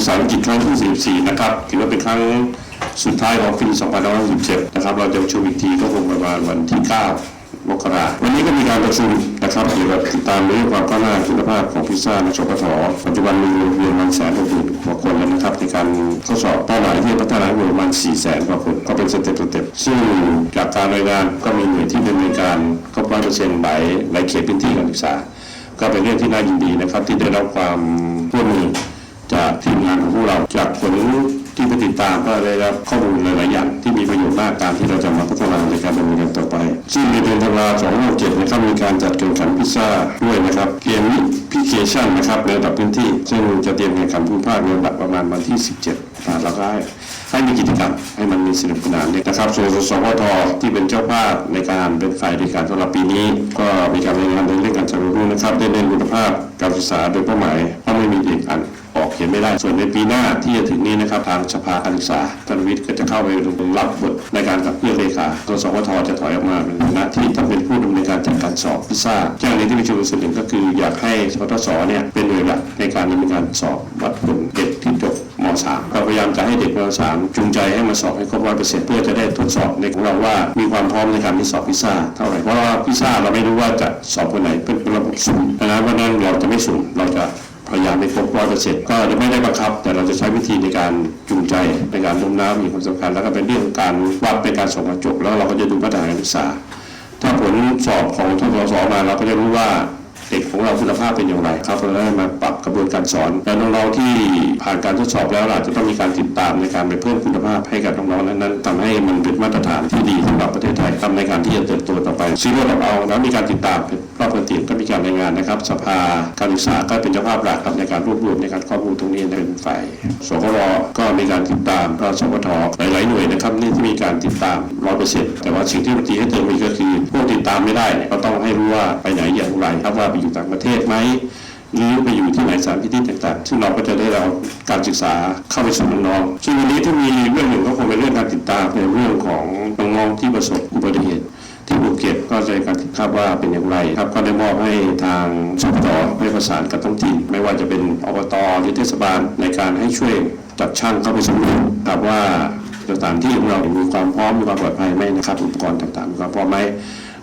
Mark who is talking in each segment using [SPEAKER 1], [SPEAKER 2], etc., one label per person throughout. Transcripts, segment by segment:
[SPEAKER 1] ภาษากฤษครั้งที่44นะครับถือว่าเป็นครั้งสุดท้ายของปี2567นะครับเราจะประชุมอีกทีก็คงประมาณวันที่9มกราวันนี้ก็มีการประชุมนะครับเกี่ยวกับติดตามเรื่องความก้าวหน้าคุณภาพของพิซซ่าในชปทปัจจุบันมีโรงเรียนประมาณแสนหกหมื่นกว่าคนแล้วนะครับในการทดสอบเป้าหมายที่พัฒนาอยู่ประมาณ4แสนกว่าคนก็เป็นสเต็ปสเต็ปซึ่งจากการรายงานก็มีหน่วยที่ดำเนินการครบร้อยเปอร์เซ็นต์หลายหลายเขตพื้นที่การศึกษา ก็เป็นเรื่องที่น่ายินดีนะครับที่ได้รับความร่วมมือ จากทีมงานของพวกเราจากผลที่ไปติดตามก็ได้รับข้อมูลหลายๆอย่างที่มีประโยชน์มากการที่เราจะมาพัฒนาในการดำเนินการต่อไป ซึ่งในเดือนธันวาคม2567นะครับมีการจัดแข่งขันพิซซ่าด้วยนะครับเกมพิเคชันนะครับในระดับพื้นที่ ซึ่งจะเตรียมแข่งขันผู้ภาคในระดับประมาณวันที่ 17 อ่าก็ให้ให้มีกิจกรรมให้มันมีสนุกสนานเนี่ยนะครับส่วนสวทที่เป็นเจ้าภาพในการเป็นฝ่ายในการสำหรับปีนี้ ก็มีการรายงานในเรื่องการจัดรู้นะครับได้เน้นคุณภาพการศึกษาโดยเป้าหมายว่าไม่มีเด็กอันออกเขียนไม่ได้ ส่วนในปีหน้าที่จะถึงนี้นะครับทางสภาการศึกษาท่านวิทย์ก็จะเข้าไปรับบทในการกับเพื่อนเลขาตัวสวทจะถอยออกมาเป็นหน้าที่ท่าเป็นผู้ดำเนินการจัดการสอบพิซซ่าจ้งในที่ประชุมส่วนหนึ่งก็คืออยากให้สวทศเนี่ยเป็นหน่วยหลักในการดำเนินการสอบวัดผล เด็กที่จบมเราพยายามจะให้เด็กม .3 จูงใจให้มาสอบให้ครบร้อยเปอร์เซ็นต์เพื่อจะได้ทดสอบในของเราว่ามีความพร้อมในการที่สอบพิซซ่าเท่าไหร่เพราะว่าพิซซ่าเราไม่รู้ว่าจะสอบคนไหนเป็นระบบสุ่มดังนั้นวันนั้นเราจะไม่สุ่มเราจะพยายามไม่ครบร้อยเปอร์เซ็นต์ก็จะไม่ได้บังคับ แต่เราจะใช้วิธีในการจูงใจในการโน้มน้าวมีความสำคัญ แล้วก็เป็นเรื่องการวัดเป็นการส่งกระจกแล้วเราก็จะดูมาตรฐานการศึกษา ถ้าผลสอบของทศสมาเราก็จะรู้ว่า เด็กของเราคุณภาพเป็นอย่างไรครับเราได้มาปรับกระบวนการสอนแล้วน้องๆที่ผ่านการทดสอบแล้วอาจจะต้องมีการติดตามในการไปเพิ่มคุณภาพให้กับน้องๆนั้นๆทำให้มันเป็นมาตรฐานที่ดีสำหรับประเทศไทยทำในการที่จะเติบโตต่อไปซีโร่เราเอาแล้วมีการติดตามรอบปฏิบัติก็มีการรายงานนะครับ สภาการศึกษาก็เป็นเจ้าภาพหลักครับในการรวบรวมในการข้อมูลตรงนี้เป็นฝ่ายสครก็มีการติดตามก็สวทหลายๆหน่วยนะครับนี่ที่มีการติดตามร้อยเปอร์เซ็นต์แต่ว่าสิ่งที่ปฏิให้เติมมีก็คือพวกติดตามไม่ได้เนี่ยก็ต้องให้รู้ว่าไปไหนอย่างไรครับว่าไปอยู่ต่างประเทศไหมหรือไปอยู่ที่ไหนสถานที่ที่ต่างๆ ซึ่งเราก็จะได้เราการศึกษาเข้าไปสู่น้องๆซึ่งวันนี้ที่มีเรื่องหนึ่งก็คงเป็นเรื่องการติดตามในเรื่องของน้องๆที่ประสบอุบัติเหตุที่ภูเก็ตก็จะการติดภาพว่าเป็นอย่างไรครับก็ได้มอบให้ทางสปตให้ประสานกับท้องถิ่นไม่ว่าจะเป็นอบตหรือเทศบาลในการให้ช่วยจัดช่างเข้าไปสำรวจครับว่าสถานที่ของเรามีความพร้อมมีความปลอดภัยไหมนะครับอุปกรณ์ต่างๆมีความพร้อมไหม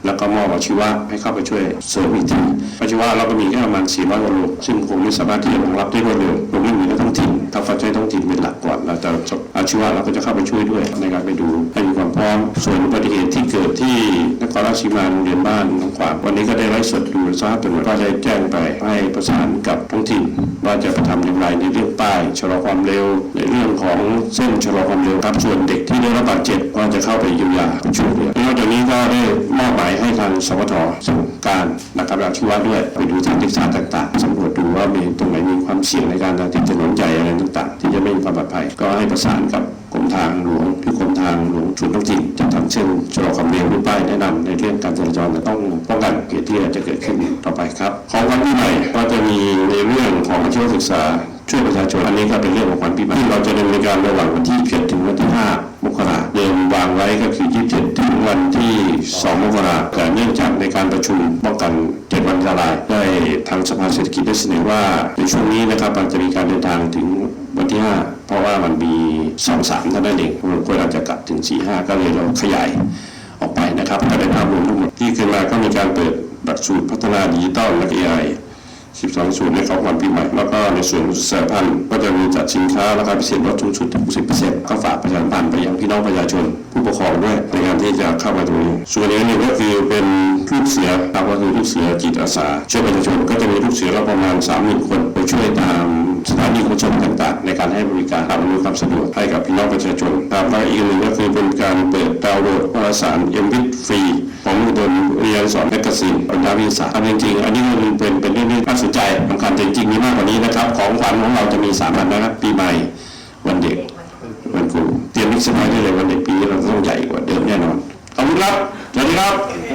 [SPEAKER 1] แล้วก็มอบอาชีวะให้เข้าไปช่วยเสริมอีกทีอาชีวะเราก็มีแค่ประมาณ400กว่าโลซึ่งคงไม่สามารถที่จะรองรับได้รวดเร็วรวมไม่มีในท้องถิ่นถ้าเขาใช้ท้องถิ่นเป็นหลักก่อนเราจะอาชีวะเราก็จะเข้าไปช่วยด้วยในการไปดูให้มีความพร้อมส่วนอุบัติเหตุที่เกิดที่นครราชสีมาโรงเรียนบ้านน้องขวางวันนี้ก็ได้ไลฟ์สดดูทราบเป็นก็ได้แจ้งไปให้ประสานกับท้องถิ่นว่าจะทำอย่างไรในเรื่องป้ายชะลอความเร็วในเรื่องของเส้นชะลอความเร็วครับส่วนเด็กที่ได้รับบาดเจ็บก็จะเข้าไปเยียวยาช่วยเหลือนอกจากนี้ก็ได้มอบหมายให้ทางสวทส่งการนะครับอาชีวะด้วยไปดูทางศึกษาต่างๆสำรวจดูว่ามีตรงไหนมีความเสี่ยงในการติดถนนใหญ่อะไรต่างๆ ที่จะไม่มีความปลอดภัย ก็ให้ประสานกับกรมทางหลวงที่กรมทางหลวงส่วนท้องถิ่นจะทำเส้นชะลอความเร็วหรือป้ายแนะนำในเรื่องการจราจรจะต้องป้องกันเหตุที่จะเกิดขึ้นต่อไปครับ ของวันปีใหม่ก็จะมีในเรื่องของอาชีวศึกษาช่วยประชาชนอันนี้ก็เป็นเรื่องของขวัญปีใหม่ที่เราจะดำเนินการระหว่างวันที่7ถึงวันที่5มกราเดิมวางไว้ก็คือ27 วันที่ 2 มกราแต่เนื่องจากในการประชุมป้องกัน7วันอันตราย ได้ทางสภาเศรษฐกิจได้เสนอว่าในช่วงนี้นะครับมันจะมีการเดินทางถึงวันที่ 5 เพราะว่ามันมี2 3เท่านั้นเองมันควรอาจจะกลับถึง 4 5 ก็เลยเราขยายออกไปนะครับก็ได้ภาพรวมทั้งหมดที่ขึ้นมาก็มีการเปิดหลักสูตรพัฒนาดิจิตอลและ AI 12 ศูนย์ในของวันปีใหม่ แล้วก็ในส่วนของสหพันธ์ก็จะมีจัดสินค้าราคาพิเศษลดสูงสุดถึง10%ก็ฝากประชาสัมพันธ์ไปยังพี่น้องประชาชน ผู้ปกครองด้วยในการที่จะเข้ามาตรงนี้ ส่วนอีกอันหนึ่งก็คือเป็นลูกเสือครับก็คือลูกเสือจิตอาสา ช่วยประชาชนก็จะมีลูกเสือเราประมาณ 30,000 คนไปช่วยตามสถานีขนส่งต่างๆ ในการให้บริการอำนวยความสะดวกให้กับพี่น้องประชาชนครับแล้วอีกหนึ่งก็คือเป็นการเปิดดาวน์โหลดวารสารเอ็มวิทฟรีของอุดมเรียนสอนแมกกาซีนปัญญาวิทยาศาสตร์จริงๆอันนี้มันเป็นเป็นเรื่องที่น่าสนใจสำคัญแต่จริงๆมีมากกว่านี้นะครับ ของขวัญของเราจะมีสามวันนะครับ ปีใหม่วันเด็กวันครูเตรียมมิกซ์ไว้ได้เลยวันเด็กปีเราต้องใหญ่กว่าเดิมแน่นอนขอบคุณครับสวัสดีครับ